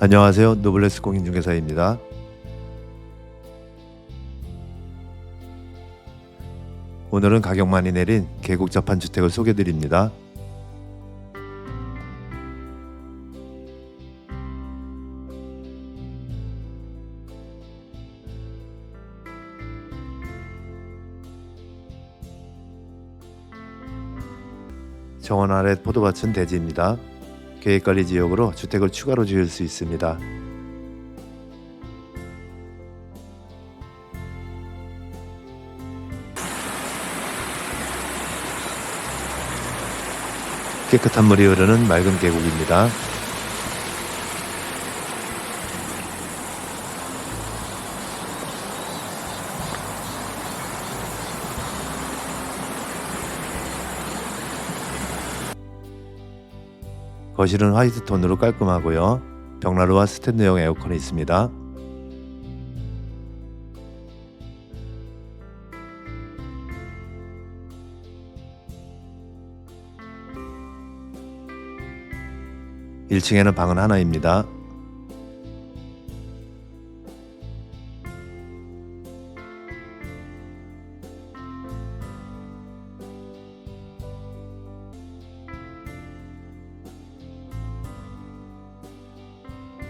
안녕하세요. 노블레스 공인중개사입니다. 오늘은 가격 많이 내린 계곡 자판 주택을 소개해 드립니다. 정원 아래 포도밭은 대지입니다. 계획관리 지역으로 주택을 추가로 지을 수 있습니다. 깨끗한 물이 흐르는 맑은 계곡입니다. 거실은 화이트 톤으로 깔끔하고요. 벽난로와 스탠드형 에어컨이 있습니다. 일층에는 방은 하나입니다.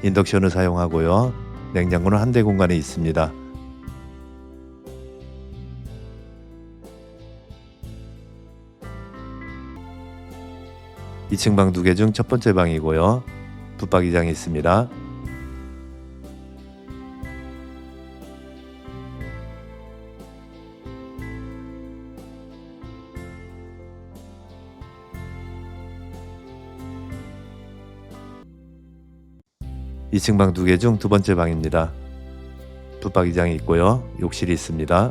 인덕션을 사용하고요. 냉장고는 한 대 공간에 있습니다. 2층 방 두 개 중 첫 번째 방이고요. 붙박이장이 있습니다. 이층 방 두 개 중 두 번째 방입니다. 붙박이장이 있고요. 욕실이 있습니다.